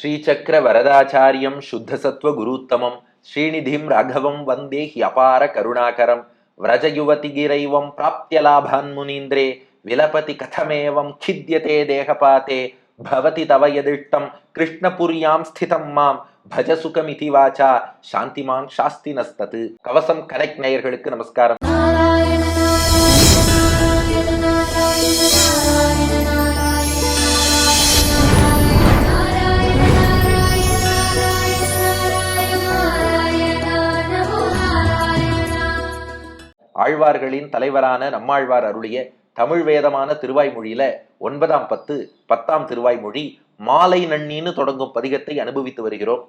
ஸ்ரீசக்கர வரதாச்சாரியம் சுத்தசத்வ குருத்தமம் ஸ்ரீநிதிம் ராகவம் வந்தே he அபார கருணாகரம் விரஜயுவதிகிரைவம் பிராப்தியலாபான் முனீந்திரே விலபதி கதமேவம் கித்தியதே தேகபாதே பவதி தவ எதிஷ்டம் கிருஷ்ணபுரியாம் ஸ்திதம் மாம் பஜ சுகமிதி வாச்சா சாந்திமான் சாஸ்தி நஸ்தது. கவசம் கனெக்ட் நேயர்களுக்கு நமஸ்காரம். ஆழ்வார்களின் தலைவரான நம்மாழ்வார் அருளிய தமிழ் வேதமான திருவாய்மொழியில ஒன்பதாம் பத்து பத்தாம் திருவாய்மொழி மாலை நன்னின்னு தொடங்கும் பதிகத்தை அனுபவித்து வருகிறோம்.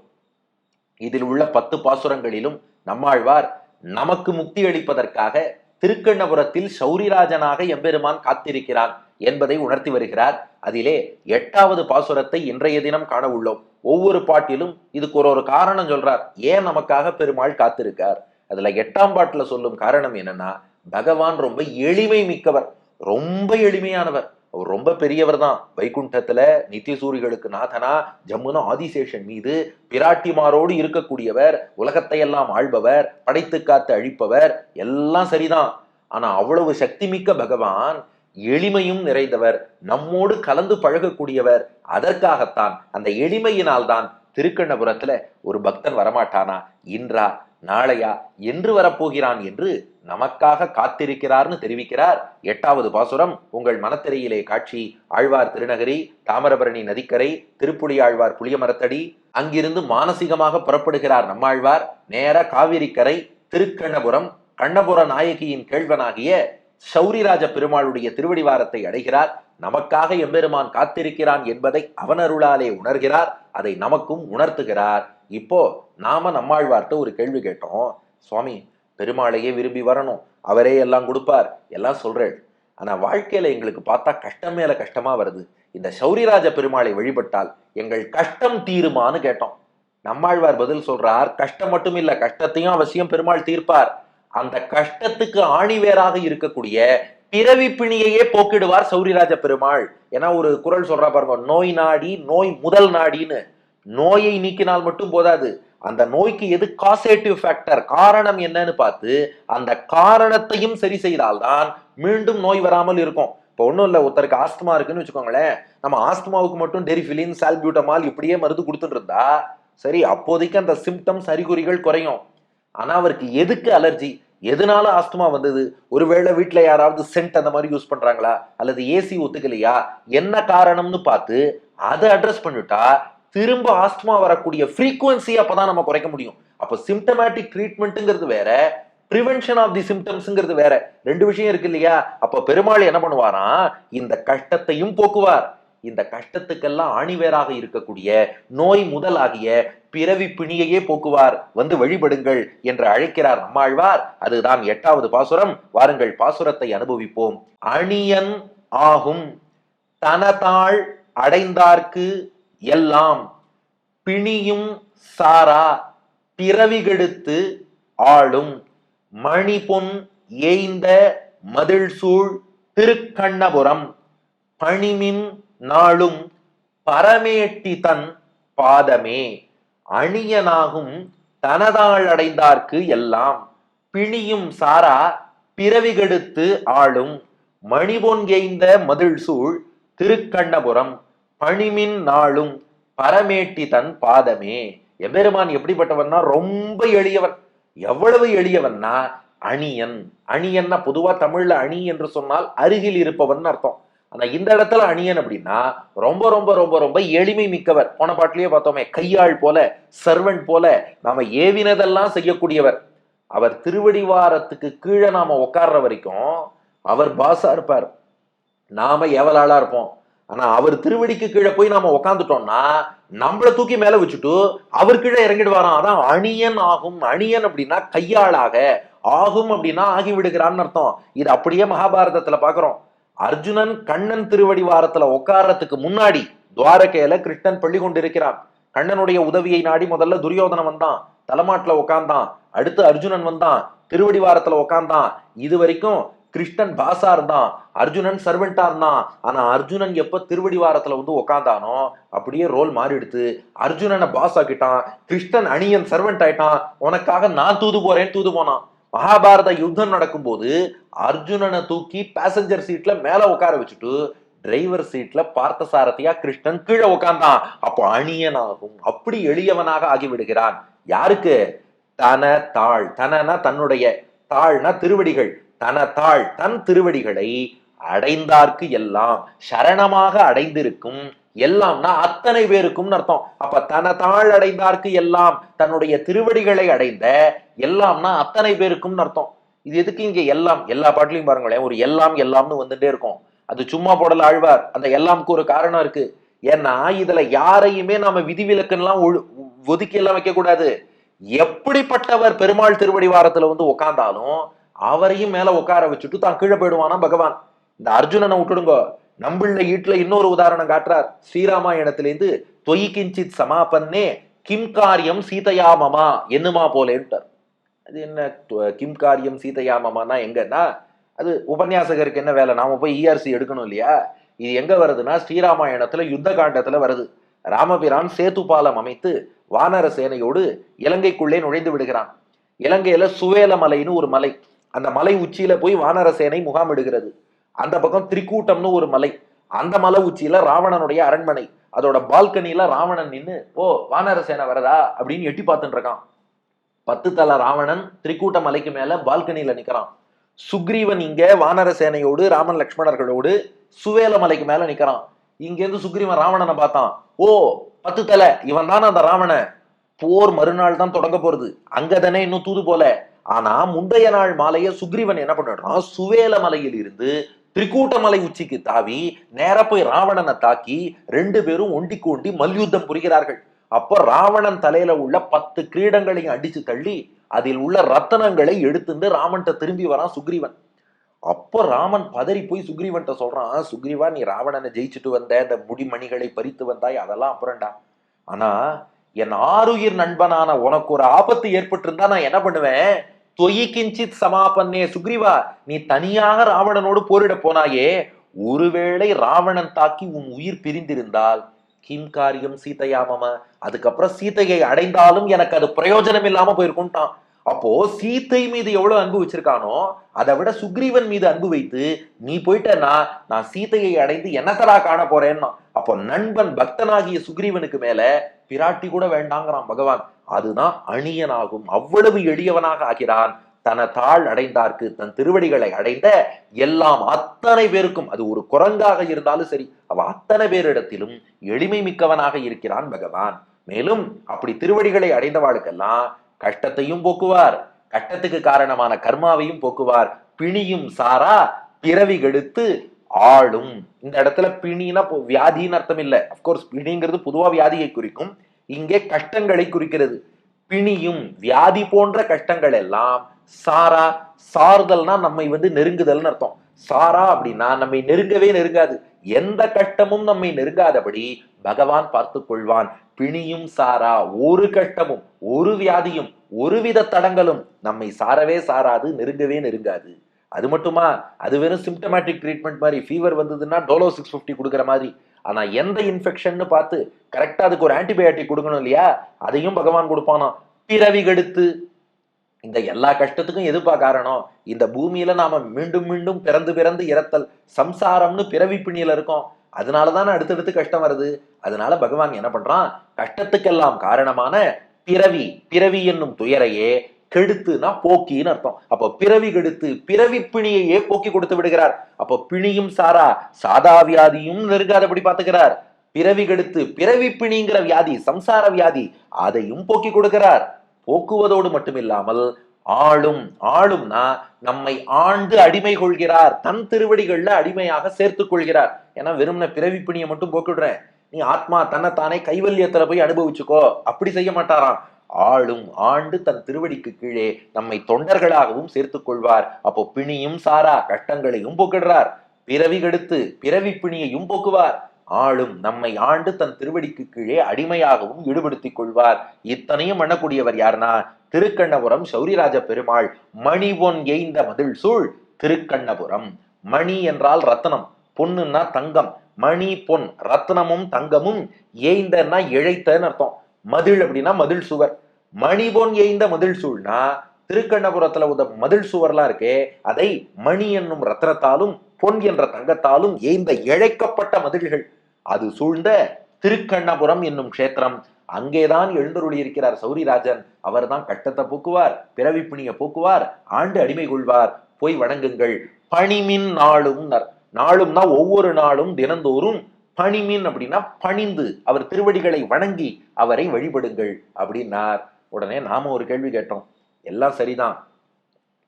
இதில் உள்ள பத்து பாசுரங்களிலும் நம்மாழ்வார் நமக்கு முக்தி அளிப்பதற்காக திருக்கண்ணபுரத்தில் சௌரிராஜனாக எம்பெருமான் காத்திருக்கிறான் என்பதை உணர்த்தி வருகிறார். அதிலே எட்டாவது பாசுரத்தை இன்றைய தினம் காண உள்ளோம். ஒவ்வொரு பாட்டிலும் இதுக்கு ஒரு ஒரு காரணம் சொல்றார். ஏன் நமக்காக பெருமாள் காத்திருக்கார்? அதில் எட்டாம் பாட்டில் சொல்லும் காரணம் என்னன்னா பகவான் ரொம்ப எளிமை மிக்கவர். ரொம்ப எளிமையானவர். அவர் ரொம்ப பெரியவர் தான் வைகுண்டத்துல நித்தியசூரிகளுக்கு நாதனா ஜம்முன ஆதிசேஷன் மீது பிராட்டிமாரோடு இருக்கக்கூடியவர் உலகத்தை எல்லாம் ஆள்பவர் படைத்து காத்து அழிப்பவர் எல்லாம் சரிதான். ஆனா அவ்வளவு சக்தி மிக்க பகவான் எளிமையும் நிறைந்தவர் நம்மோடு கலந்து பழகக்கூடியவர். அதற்காகத்தான் அந்த எளிமையினால் தான் திருக்கண்ணபுரத்துல ஒரு பக்தன் வரமாட்டானா? இன்றா நாளையா என்று வரப்போகிறான் என்று நமக்காக காத்திருக்கிறார்னு தெரிவிக்கிறார். எட்டாவது பாசுரம் உங்கள் மனத்திரையிலே காட்சி ஆழ்வார் திருநகரி தாமிரபரணி நதிக்கரை திருப்புலி ஆழ்வார் புளியமரத்தடி அங்கிருந்து மானசீகமாக புறப்படுகிறார் நம்மாழ்வார் நேர காவிரிக்கரை திருக்கண்ணபுரம் கண்ணபுர நாயகியின் கேழ்வனாகிய சௌரிராஜ பெருமாளுடைய திருவடிவாரத்தை அடைகிறார். நமக்காக எம்பெருமான் காத்திருக்கிறான் என்பதை அவனருளாலே உணர்கிறார். அதை நமக்கும் உணர்த்துகிறார். இப்போ நாம நம்மாழ்வார்ட்ட ஒரு கேள்வி கேட்டோம். சுவாமி பெருமாளையே விரும்பி வரணும். அவரே எல்லாம் கொடுப்பார். எல்லாம் சொல்றேன் ஆனா வாழ்க்கையில எங்களுக்கு பார்த்தா கஷ்டம் மேல கஷ்டமா வருது. இந்த சௌரிராஜ பெருமாளை வழிபட்டால் எங்கள் கஷ்டம் தீருமான்னு கேட்டோம். நம்மாழ்வார் பதில் சொல்றார் கஷ்டம் மட்டும் இல்ல கஷ்டத்தையும் அவசியம் பெருமாள் தீர்ப்பார். அந்த கஷ்டத்துக்கு ஆணிவேராக இருக்கக்கூடிய பிறவி பிணியையே போக்கிடுவார் சௌரிராஜ பெருமாள். ஏன்னா ஒரு குரல் சொல்றா பாருங்க நோய் நாடி நோய் முதல் நாடின்னு. நோயை நீக்கினால் மட்டும் போதாது. அந்த நோய்க்கு எது காசேட்டிவ் ஃபேக்டர் காரணம் என்னன்னு பார்த்து அந்த காரணத்தையும் சரி செய்தால்தான் மீண்டும் நோய் வராமல் இருக்கும். இப்போ ஒன்றும் இல்லை ஒருத்தருக்கு ஆஸ்துமா இருக்குன்னு வச்சுக்கோங்களேன். நம்ம ஆஸ்துமாவுக்கு மட்டும் டெரிஃபிலின் சால்பியூட்டமால் இப்படியே மருந்து கொடுத்துட்டு இருந்தா சரி அப்போதைக்கு அந்த சிம்டம்ஸ் அறிகுறிகள் குறையும். ஆனால் அவருக்கு எதுக்கு அலர்ஜி எதனால ஆஸ்துமா வந்தது? ஒருவேளை வீட்டில் யாராவது சென்ட் அந்த மாதிரி யூஸ் பண்ணுறாங்களா அல்லது ஏசி ஒத்துக்கலையா? என்ன காரணம்னு பார்த்து அதை அட்ரஸ் பண்ணிட்டா திரும்ப ஆஸ்துமா வரக்கூடிய ஃப்ரீக்குவன்சி அப்பதான் நம்ம குறைக்க முடியும். அப்போ சிம்டமேட்டிக் ட்ரீட்மெண்ட்டுங்கிறது வேற ப்ரிவென்ஷன் ஆஃப் தி சிம்டம்ஸ்ங்கிறது வேற. ரெண்டு விஷயம் இருக்கு இல்லையா? அப்போ பெருமாள் என்ன பண்ணுவாரா? இந்த கஷ்டத்தையும் போக்குவார். இந்த கஷ்டத்துக்கெல்லாம் ஆணிவேராக இருக்கக்கூடிய நோய் முதலாகிய பிறவி பிணியையே போக்குவார். வந்து வழிபடுங்கள் என்று அழைக்கிறார் நம்மாழ்வார். அதுதான் எட்டாவது பாசுரம். வாருங்கள் பாசுரத்தை அனுபவிப்போம். அணியன் ஆகும் தனதாள் அடைந்தார்க்கு எல்லாம். பிணியும் சாரா பிறவிகெடுத்து ஆளும். மணிபொன் ஏய்ந்த மதில் சூழ் திருக்கண்ணபுரம். பணிமின் நாளும் பரமேட்டி தன் பாதமே. அணியனாகும் தனதாள் அடைந்தார்க்கு எல்லாம். பிணியும் சாரா பிறவிகெடுத்து ஆளும். மணிபொன்கெய்ந்த மதில் சூழ் திருக்கண்ணபுரம். பணிமின் நாளும் பரமேட்டி தன் பாதமே. எம்பெருமான் எப்படிப்பட்டவன்னா ரொம்ப எளியவன். எவ்வளவு எளியவன்னா அணியன். அணியன்னா பொதுவா தமிழ்ல அணி என்று சொன்னால் அருகில் இருப்பவன் அர்த்தம். ஆனா இந்த இடத்துல அணியன் அப்படின்னா ரொம்ப ரொம்ப ரொம்ப ரொம்ப எளிமை மிக்கவர். போன பாட்டிலேயே பார்த்தோமே கையாள் போல சர்வன் போல நாம ஏவினதெல்லாம் செய்யக்கூடியவர். அவர் திருவடிவாரத்துக்கு கீழே நாம உட்கார்ற வரைக்கும் அவர் பாசா இருப்பார். நாம எவலாளா இருப்போம். ஆனா அவர் திருவடிக்கு கீழே போய் நாம உக்காந்துட்டோம்னா நம்மளை தூக்கி மேல வச்சுட்டு அவர் கீழே இறங்கிடுவாராம். அதான் அணியன் ஆகும். அணியன் அப்படின்னா கையாளாக ஆகும் அப்படின்னா ஆகி விடுகிறான்னு அர்த்தம். இது அப்படியே மகாபாரதத்துல பாக்குறோம். அர்ஜுனன் கண்ணன் திருவடி வாரத்துல உட்கார்றதுக்கு முன்னாடி துவாரகையில கிருஷ்ணன் பள்ளி கொண்டிருக்கிறான். கண்ணனுடைய உதவியை நாடி முதல்ல துரியோதனன் வந்தான். தலைமாட்டுல உக்காந்தான் அடுத்து அர்ஜுனன் வந்தான். திருவடி வாரத்துல இது வரைக்கும் கிருஷ்ணன் பாசா இருந்தான். அர்ஜுனன் சர்வெண்டா இருந்தான். ஆனா அர்ஜுனன் எப்ப திருவடிவாரத்துல வந்து உக்காந்தானோ அப்படியே ரோல் மாறிடுத்து. அர்ஜுனனை பாஸ் ஆக்கிட்டான் கிருஷ்ணன் அணியன் சர்வெண்ட் ஆயிட்டான். உனக்காக நான் தூது போறேன்னு தூது போனான். மகாபாரத யுத்தம் நடக்கும்போது அர்ஜுனனை தூக்கி பேசஞ்சர் சீட்ல மேல உட்கார வச்சுட்டு டிரைவர் சீட்ல பார்த்த சாரதியா கிருஷ்ணன் கீழே உட்கார்ந்தான். அப்போ அணியனாகும் அப்படி எளியவனாக ஆகிவிடுகிறான். யாருக்கு? தன தாழ். தனனா தன்னுடைய தாழ்னா திருவடிகள். தன தாழ் தன் திருவடிகளை அடைந்தார்க்கு எல்லாம். சரணமாக அடைந்திருக்கும் எல்லாம்னா அத்தனை பேருக்கும் அர்த்தம். அப்ப தன தாழ் அடைந்தார்க்கு எல்லாம் தன்னுடைய திருவடிகளை அடைந்த எல்லாம்னா அத்தனை பேருக்கும் அர்த்தம். இது எதுக்கு இங்க எல்லாம்? எல்லா பாட்டிலையும் பாருங்களேன். ஒரு எல்லாம் எல்லாம்னு வந்துட்டே இருக்கும். அது சும்மா போடல ஆழ்வார். அந்த எல்லாம்க்கு ஒரு காரணம் இருக்கு. ஏன்னா இதுல யாரையுமே நாம விதிவிலக்குன்னெல்லாம் ஒழு- ஒதுக்கி எல்லாம் வைக்க கூடாது எப்படிப்பட்டவர் பெருமாள் திருவடி வாரத்துல வந்து உட்கார்ந்தாலும் அவரையும் மேல உட்கார வச்சுட்டு தான் கீழே போயிடுவானா பகவான். இந்த அர்ஜுனனை விட்டுடுங்க. நம்பிள்ள ஈட்டுல இன்னொரு உதாரணம் காட்டுறார். ஸ்ரீராமாயணத்திலேருந்து தொய் கிஞ்சித் சமாபன்னே கிம் காரியம் சீதையாமமா என்னுமா போலேன்ட்டார் அது என்ன கிம் காரியம் சீதையாமமானா எங்கன்னா அது உபன்யாசகருக்கு என்ன வேலை? நாம போய் இஆர்சி எடுக்கணும் இல்லையா? இது எங்க வருதுன்னா ஸ்ரீராமாயணத்துல யுத்த காண்டத்துல வருது. ராமபிரான் சேத்துப்பாலம் பாலம் அமைத்து வானர சேனையோடு இலங்கைக்குள்ளே நுழைந்து விடுகிறான். இலங்கையில சுவேல மலைன்னு ஒரு மலை. அந்த மலை உச்சியில போய் வானர சேனை முகாமிடுகிறது. அந்த பக்கம் திரிக்கூட்டம்னு ஒரு மலை. அந்த மலை உச்சியில ராவணனுடைய அரண்மனை. அதோட பால்கனியில ராவணன் நின்று ஓ வானரசேனை வரதா அப்படின்னு எட்டி பார்த்துட்டு இருக்கான். பத்து தல ராவணன் திரிக்கூட்ட மலைக்கு மேல பால்கனியில நிக்கிறான். சுக்ரீவன் இங்க வானர சேனையோடு ராமன் லக்ஷ்மணர்களோடு சுவேல மலைக்கு மேல நிக்கிறான். இங்கேருந்து சுக்ரீவன் ராவணனை பார்த்தான். ஓ பத்து தலை இவன் தானே அந்த ராவணன். போர் மறுநாள் தான் தொடங்க போறது. அங்கதானே இன்னும் தூது போல. ஆனா முந்தைய நாள் மாலைய சுக்ரீவன் என்ன பண்ணிடுறான்? சுவேல மலையில் இருந்து திரிகூட்டமலை உச்சிக்கு தாவி நேர போய் ராவணனை தாக்கி ரெண்டு பேரும் ஒண்டி கூண்டி மல்யுத்தம் புரிகிறார்கள். அப்போ ராவணன் தலையில உள்ள பத்து கிரீடங்களையும் அடிச்சு தள்ளி அதில் உள்ள ரத்தனங்களை எடுத்துட்டு ராமன்ட்ட திரும்பி வரான் சுக்ரீவன். அப்போ ராமன் பதறி போய் சுக்ரீவன்ட்ட சொல்றான் சுக்ரீவா நீ ராவணனை ஜெயிச்சுட்டு வந்த இந்த முடிமணிகளை பறித்து வந்தாய் அதெல்லாம் அப்புறம்டா. ஆனா என் ஆருயிர் நண்பனான உனக்கு ஒரு ஆபத்து ஏற்பட்டிருந்தா நான் என்ன பண்ணுவேன்? தொயி கிஞ்சித் சமாபன்னே சுக்ரீவா நீ தனியாக ராவணனோடு போரிட போனாயே. ஒருவேளை ராவணன் தாக்கி உன் உயிர் பிரிந்திருந்தால் கிம் காரியம் சீதையாமம அதுக்கப்புறம் சீதையை அடைந்தாலும் எனக்கு அது பிரயோஜனம் இல்லாம போயிருக்கும்ட்டான். அப்போ சீத்தை மீது எவ்வளவு அன்பு வச்சிருக்கானோ அதை விட சுக்ரீவன் மீது அன்பு வைத்து நீ போயிட்டனா நான் சீதையை அடைந்து என்னத்தடா காண போறேன்னா. அப்போ நண்பன் பக்தனாகிய சுக்ரீவனுக்கு மேல பிராட்டி கூட வேண்டாங்கிறான் பகவான். அதுதான் அணியனாகும். அவ்வளவு எளியவனாக ஆகிறான். தன தாழ் அடைந்தார்க்கு தன் திருவடிகளை அடைந்த எல்லாம் அத்தனை பேருக்கும் அது ஒரு குரங்காக இருந்தாலும் சரி அவ அத்தனை பேரிடத்திலும் எளிமை மிக்கவனாக இருக்கிறான் பகவான். மேலும் அப்படி திருவடிகளை அடைந்தவாளுக்கெல்லாம் கஷ்டத்தையும் போக்குவார். கஷ்டத்துக்கு காரணமான கர்மாவையும் போக்குவார். பிணியும் சாரா பிறவி கெடுத்து ஆளும். இந்த இடத்துல பிணினா வியாதின்னு அர்த்தம் இல்லை. அப்கோர்ஸ் பிணிங்கிறது பொதுவா வியாதியை குறிக்கும். இங்கே கஷ்டங்களை குறிக்கிறது. பிணியும் வியாதி போன்ற கஷ்டங்கள் எல்லாம் சாரா சார்தல்னா நம்மை வந்து நெருங்குதல்னு அர்த்தம். சாரா அப்படின்னா நம்மை நெருங்கவே நெருங்காது. எந்த கஷ்டமும் நம்மை நெருங்காதபடி பகவான் பார்த்து கொள்வான். பிணியும் சாரா. ஒரு கஷ்டமும் ஒரு வியாதியும் ஒருவித தடங்களும் நம்மை சாரவே சாராது நெருங்கவே நெருங்காது. அது மட்டுமா? அது வெறும் சிம்டமேட்டிக் ட்ரீட்மெண்ட் மாதிரி. ஃபீவர் வந்ததுன்னா டோலோ சிக்ஸ் ஃபிஃப்டி கொடுக்குற மாதிரி. ஆனால் எந்த இன்ஃபெக்ஷன்னு பார்த்து கரெக்டாக அதுக்கு ஒரு ஆன்டிபயோட்டிக் கொடுக்கணும் இல்லையா? அதையும் பகவான் கொடுப்பானா? பிறவி கெடுத்து. இந்த எல்லா கஷ்டத்துக்கும் எதுப்பா காரணம்? இந்த பூமியில நாம மீண்டும் மீண்டும் பிறந்து பிறந்து இறத்தல். சம்சாரம்னு பிறவி பிணியில இருக்கோம். அதனாலதான் அடுத்தடுத்து கஷ்டம் வருது. அதனால பகவான் என்ன பண்றான்? கஷ்டத்துக்கெல்லாம் காரணமான பிறவி. பிறவி என்னும் துயரையே கெடுத்துனா போக்கின்னு அர்த்தம். அப்போ பிறவி கெடுத்து பிறவி பிணியையே போக்கி கொடுத்து விடுகிறார். அப்போ பிணியும் சாரா சாதா வியாதியும் நெருங்காதபடி பார்த்துக்கிறார். பிறவி கெடுத்து பிறவி பிணிங்கிற வியாதி சம்சார வியாதி அதையும் போக்கி கொடுக்கிறார். போக்குவதோடு மட்டுமில்லாமல் ஆளும் ஆளும்னா நம்மை ஆண்டு அடிமை கொள்கிறார். தன் திருவடிகள்ல அடிமையாக சேர்த்துக் கொள்கிறார். ஏன்னா வெறும்ன பிறவி பிணியை மட்டும் போக்கிடுறேன் நீ ஆத்மா தன்னைத்தானே கைவல்யத்துல போய் அனுபவிச்சுக்கோ. அப்படி செய்ய மாட்டாராம். ஆளும் ஆண்டு தன் திருவடிக்கு கீழே நம்மை தொண்டர்களாகவும் சேர்த்துக் கொள்வார். அப்போ பிணியும் சாரா கஷ்டங்களையும் போக்கிடுறார். பிறவி கெடுத்து பிறவி பிணியையும் போக்குவார். ஆளும் நம்மை ஆண்டு தன் திருவடிக்கு கீழே அடிமையாகவும் ஈடுபடுத்திக் கொள்வார். இத்தனையும் பண்ணக்கூடியவர் யார்னா திருக்கண்ணபுரம் சௌரிராஜ பெருமாள். மணி ஒன் எய்ந்த மதில் சூழ் திருக்கண்ணபுரம். மணி என்றால் ரத்னம் பொண்ணுன்னா தங்கம். மணி பொன் ரத்னமும் தங்கமும் ஏய்ந்தன்னா இழைத்தன்னு அர்த்தம். மதில் அப்படின்னா மதில் சுவர். மணி பொன் ஏய்ந்த மதில் சூழ்னா திருக்கண்ணபுரத்துல உத மதில் சுவர்லாம் இருக்கே அதை மணி என்னும் ரத்னத்தாலும் பொன் என்ற தங்கத்தாலும் ஏய்ந்த இழைக்கப்பட்ட மதில்கள். அது சூழ்ந்த திருக்கண்ணபுரம் என்னும் க்ஷேத்திரம். அங்கேதான் எழுந்தருளி இருக்கிறார் சௌரிராஜன். அவர்தான் கட்டத்தை போக்குவார் பிறவி பிணிய போக்குவார் ஆண்டு அடிமை கொள்வார். போய் வணங்குங்கள். பணிமின் நாளும் நாளும்னா ஒவ்வொரு நாளும் தினந்தோறும் பணிமீன் அப்படின்னா பணிந்து அவர் திருவடிகளை வணங்கி அவரை வழிபடுங்கள் அப்படின்னார். உடனே நாம ஒரு கேள்வி கேட்டோம். எல்லாம் சரிதான்.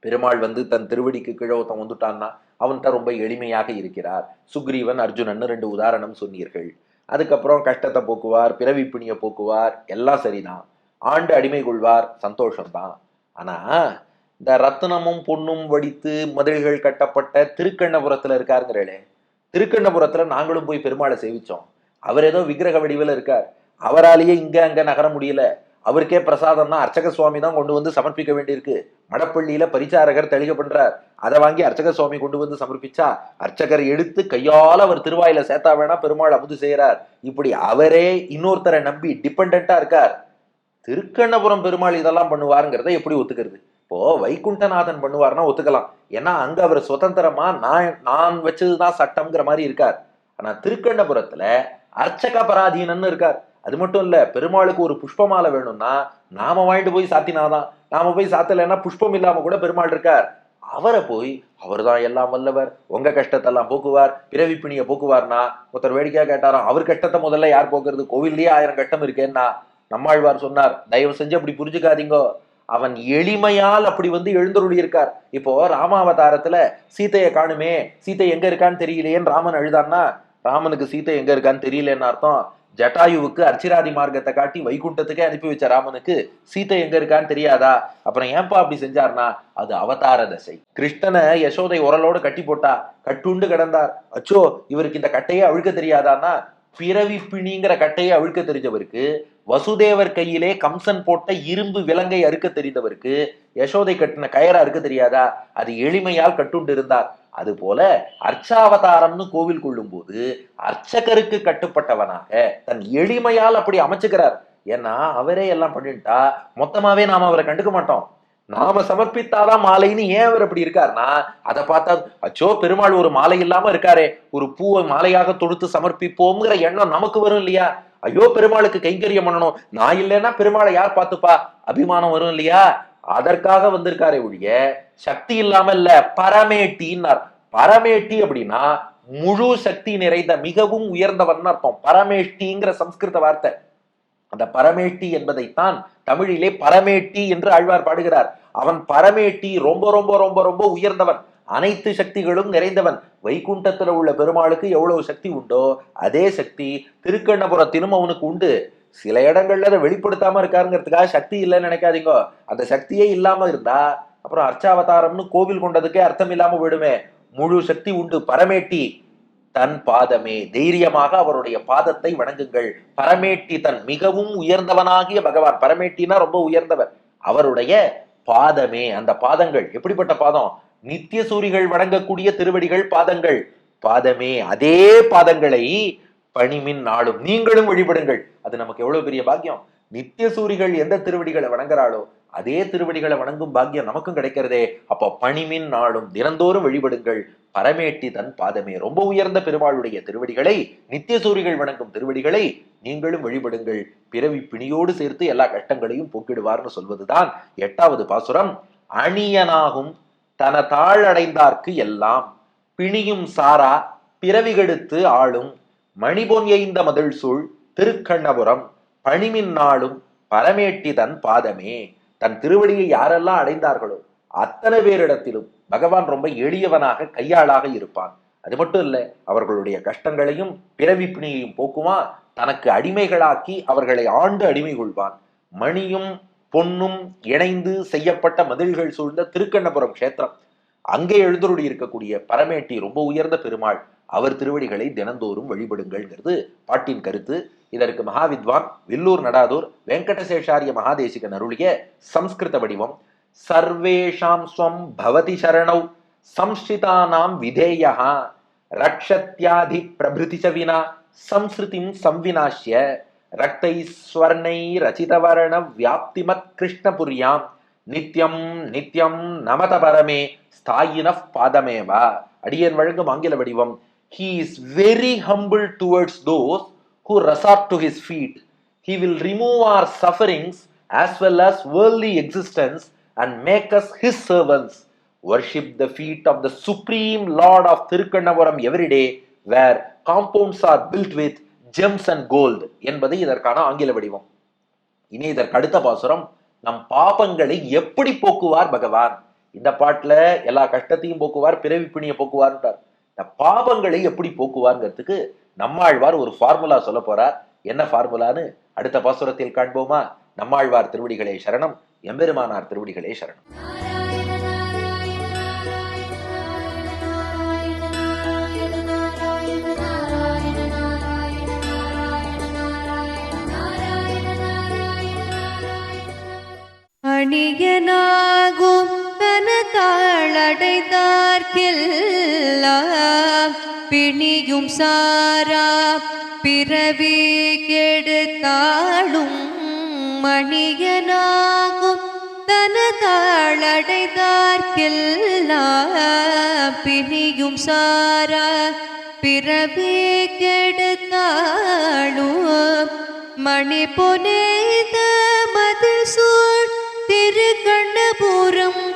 பெருமாள் வந்து தன் திருவடிக்கு கீழே ஒருத்தன் வந்துட்டான்னா அவன்கிட்ட ரொம்ப எளிமையாக இருக்கிறார். சுக்ரீவன் அர்ஜுனன் ரெண்டு உதாரணம் சொன்னீர்கள். அதுக்கப்புறம் கஷ்டத்தை போக்குவார் பிறவி பிணிய போக்குவார் எல்லாம் சரிதான். ஆண்டு அடிமை கொள்வார் சந்தோஷம்தான். ஆனா இந்த ரத்னமும் பொண்ணும் வடித்து மதில்கள் கட்டப்பட்ட திருக்கண்ணபுரத்துல இருக்காருங்கிறே திருக்கண்ணபுரத்துல நாங்களும் போய் பெருமாளை சேவிச்சோம். அவர் ஏதோ விக்கிரக வடிவில் இருக்கார். அவராலேயே இங்க அங்க நகர முடியல. அவருக்கே பிரசாதம்னா அர்ச்சக சுவாமி தான் கொண்டு வந்து சமர்ப்பிக்க வேண்டியிருக்கு. மடப்பள்ளியில பரிச்சாரகர் தெளிக பண்றார். அதை வாங்கி அர்ச்சக சுவாமி கொண்டு வந்து சமர்ப்பிச்சா அர்ச்சகர் எடுத்து கையால அவர் திருவாயில சேர்த்தா வேணா பெருமாள் அமுது செய்கிறார் இப்படி அவரே இன்னொருத்தரை நம்பி டிபெண்டா இருக்கார். திருக்கண்ணபுரம் பெருமாள் இதெல்லாம் பண்ணுவாருங்கிறத எப்படி ஒத்துக்கிறது? இப்போ வைகுண்டநாதன் பண்ணுவார்னா ஒத்துக்கலாம். ஏன்னா அங்க அவர் சுதந்திரமா நான் நான் வச்சதுதான் சட்டம்ங்கிற மாதிரி இருக்கார். ஆனா திருக்கண்ணபுரத்துல அர்ச்சக பராதீனன்னு இருக்கார். அது மட்டும் இல்ல பெருமாளுக்கு ஒரு புஷ்பமாலை வேணும்னா நாம வாங்கிட்டு போய் சாத்தினாதான். நாம போய் சாத்தலைன்னா புஷ்பம் இல்லாம கூட பெருமாள் இருக்கார். அவரை போய் அவர் தான் எல்லாம் வல்லவர் உங்க கஷ்டத்தெல்லாம் போக்குவார் பிறவி பிணிய போக்குவார்னா ஒருத்தர் வேடிக்கையா கேட்டாராம் அவர் கஷ்டத்தை முதல்ல யார் போக்குறது? கோவில்லயே ஆயிரம் கஷ்டம் இருக்கேன்னா நம்மாழ்வார் சொன்னார் தயவு செஞ்சு அப்படி புரிஞ்சுக்காதீங்கோ. அவன் எளிமையால் அப்படி வந்து எழுந்தருளி இருக்கார் இப்போ ராமாவதாரத்துல சீதையை காணுமே சீத்தை எங்க இருக்கான்னு தெரியலையேன்னு ராமன் அழுதான்னா ராமனுக்கு சீதை எங்க இருக்கான்னு தெரியலன்னு அர்த்தம். ஜட்டாயுவுக்கு அர்ச்சிராதி மார்க்கத்தை காட்டி வைகுண்டத்துக்கே அனுப்பி வச்ச ராமனுக்கு சீதை எங்க இருக்கான்னு தெரியாதா? அப்புறம் ஏன்பா அப்படி செஞ்சார்னா அது அவதார தசை. கிருஷ்ணனை யசோதை உரலோடு கட்டி போட்டா கட்டுண்டு கிடந்தார். அச்சோ இவருக்கு இந்த கட்டையே அழுக்க தெரியாதான்னா பிறவி பிணிங்கிற கட்டையை அழுக்க தெரிஞ்சவருக்கு வசுதேவர் கையிலே கம்சன் போட்ட இரும்பு விலங்கை அறுக்க தெரிந்தவருக்கு யசோதை கட்டின கயரை அறுக்க தெரியாதா? அது எளிமையால் கட்டுண்டு இருந்தார் அது போல அர்ச்சாவதாரம்னு கோவில் கொள்ளும்போது அர்ச்சகருக்கு கட்டுப்பட்டவனாக தன் எளிமையால் அப்படி அமைச்சுக்கிறார். ஏன்னா அவரே எல்லாம் பண்ணிட்டா மொத்தமாவே நாம அவரை கண்டுக்க மாட்டோம். நாம சமர்ப்பித்தாதான் மாலைன்னு ஏன் அவர் அப்படி இருக்காருன்னா அதை பார்த்தா அச்சோ பெருமாள் ஒரு மாலை இல்லாம இருக்காரே ஒரு பூவை மாலையாக தொடுத்து சமர்ப்பிப்போம்ங்கிற எண்ணம் நமக்கு வரும் இல்லையா? ஐயோ பெருமாளுக்கு கைங்கரியம் பண்ணணும். நான் இல்லைன்னா பெருமாளை யார் பார்த்துப்பா? அபிமானம் வரும் இல்லையா? அதற்காக வந்திருக்காரே ஒழிய சக்தி இல்லாம இல்ல பரமேட்டின்னார். பரமேட்டி அப்படின்னா முழு சக்தி நிறைந்த மிகவும் உயர்ந்தவன் அர்த்தம். பரமேஷ்டிங்கிற சம்ஸ்கிருத வார்த்தை. அந்த பரமேட்டி என்பதைத்தான் தமிழிலே பரமேட்டி என்று ஆழ்வார் பாடுகிறார். அவன் பரமேட்டி ரொம்ப ரொம்ப ரொம்ப ரொம்ப உயர்ந்தவன். அனைத்து சக்திகளும் நிறைந்தவன். வைகுண்டத்துல உள்ள பெருமாளுக்கு எவ்வளவு சக்தி உண்டோ அதே சக்தி திருக்கண்ணபுரத்திலும் அவனுக்கு உண்டு. சில இடங்கள்ல அதை வெளிப்படுத்தாம இருக்காருங்கிறதுக்காக சக்தி இல்லைன்னு நினைக்காதீங்க. அந்த சக்தியே இல்லாம இருந்தா அப்புறம் அர்ச்சாவதாரம்னு கோவில் கொண்டதுக்கே அர்த்தம் இல்லாம போயிடுமே. முழு சக்தி உண்டு. பரமேட்டி தன் பாதமே. தைரியமாக அவருடைய பாதத்தை வணங்குங்கள். பரமேட்டி தன் மிகவும் உயர்ந்தவனாகிய பகவான். பரமேட்டினா ரொம்ப உயர்ந்தவர். அவருடைய பாதமே. அந்த பாதங்கள் எப்படிப்பட்ட பாதம்? நித்திய சூரிகள் வணங்கக்கூடிய திருவடிகள் பாதங்கள். பாதமே அதே பாதங்களை பணிமின் நாளும். நீங்களும் வழிபடுங்கள். அது நமக்கு எவ்வளவு பெரிய பாக்கியம்? நித்திய சூரிகள் எந்த திருவடிகளை வணங்குறாளோ அதே திருவடிகளை வணங்கும் பாக்கியம் நமக்கும் கிடைக்கிறதே. அப்போ பணிமின் நாளும் தினந்தோறும் வழிபடுங்கள். பரமேட்டி தன் பாதமே. ரொம்ப உயர்ந்த பெருமாளுடைய திருவடிகளை நித்திய சூரிகள் வணங்கும் திருவடிகளை நீங்களும் வழிபடுங்கள். பிறவி பிணியோடு சேர்த்து எல்லா கஷ்டங்களையும் போக்கிடுவார்னு சொல்வதுதான் எட்டாவது பாசுரம். அணியனாகும் தன தாழடைந்தார்க்கு எல்லாம். பிணியும் சாரா பிறவிகெடுத்து ஆளும். மணிபொன் எய்ந்த மதில் சூழ் திருக்கண்ணபுரம். பணிமின் நாளும் பரமேட்டி தன் பாதமே. தன் திருவடியை யாரெல்லாம் அடைந்தார்களோ அத்தனை பேரிடத்திலும் பகவான் ரொம்ப எளியவனாக கையாளாக இருப்பான். அது மட்டும் இல்ல அவர்களுடைய கஷ்டங்களையும் பிறவி பிணியையும் போக்குவான் தனக்கு அடிமைகளாக்கி அவர்களை ஆண்டு அடிமை கொள்வான். மணியும் பொன்னும் இணைந்து செய்யப்பட்ட மதில்கள் சூழ்ந்த திருக்கண்ணபுரம் கஷேத்திரம். அங்கே எழுந்தருடி இருக்கக்கூடிய பரமேட்டி ரொம்ப உயர்ந்த பெருமாள் அவர் திருவடிகளை தினந்தோறும் வழிபடுங்கள்ங்கிறது பாட்டின் கருத்து. இதற்கு மகாவித்வான் வில்லூர் நடாதூர் வெங்கடசேஷாரிய மகாதேசிகன் நருளிய சம்ஸ்கிருத வடிவம். சர்வேஷாம் ஸ்வம் பவதி சரணௌ சம்ஸ்திதானாம் விதேயா ரக்ஷத்யாதி பிரபிருதி சவினா சம்ஸ்கிருதிம் சம்வினாஷ்ய ரக்தைஸ்வர்ணைரச்சிதவர்ணவியாப்திமத்கிருஷ்ணபுரியாம் நித்யம் நித்யம் நமத பரமே ஸ்தாயினஃப் பாதமேவா அடியன் வழங்கும் ஆங்கில வடிவம் he is very humble towards those who resort to his feet he will remove our sufferings as well as வேர்ல்லி existence and make us his servants worship the feet of the supreme lord of Tirukkanavaram every day where compounds are built with gems and gold என்பது இதற்கான ஆங்கில வடிவம். இனி இதற்கு அடுத்த பாசுரம் நம் பாபங்களை எப்படி போக்குவார் பகவான்? இந்த பாட்டுல எல்லா கஷ்டத்தையும் போக்குவார் பிறவி பிணிய போக்குவார்ன்றார். இந்த பாபங்களை எப்படி போக்குவார்ங்கிறதுக்கு நம்மாழ்வார் ஒரு ஃபார்முலா சொல்ல போறார். என்ன ஃபார்முலான்னு அடுத்த பாசுரத்தில் காண்போமா? நம்மாழ்வார் திருவடிகளே சரணம் எம்பெருமானார் திருவடிகளே சரணம். கண்ணியனாகும் தனதாளடைந்தார்க்கெல்லாம் பிணியும் சாரா பிறவி கெடுத்தாளும் மணியனாகும் தனதாளடைந்தார்க்கெல்லாம் பிணியும் சாரா பிறவி கெடுத்தாளும் மணி பொனே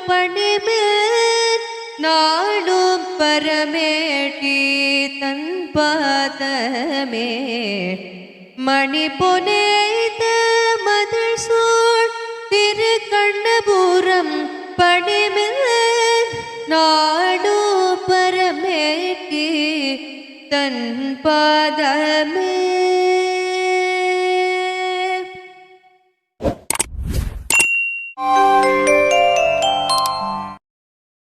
திருக்கண்ணபுரம் பணிமேல் நாடும் பரமேட்டி தன் பாதமே. மணி புனைத மதில் சூழ் திருக்கண்ணபுரம் பணிமேல் நாடும் பரமேட்டி தன் பாதமே.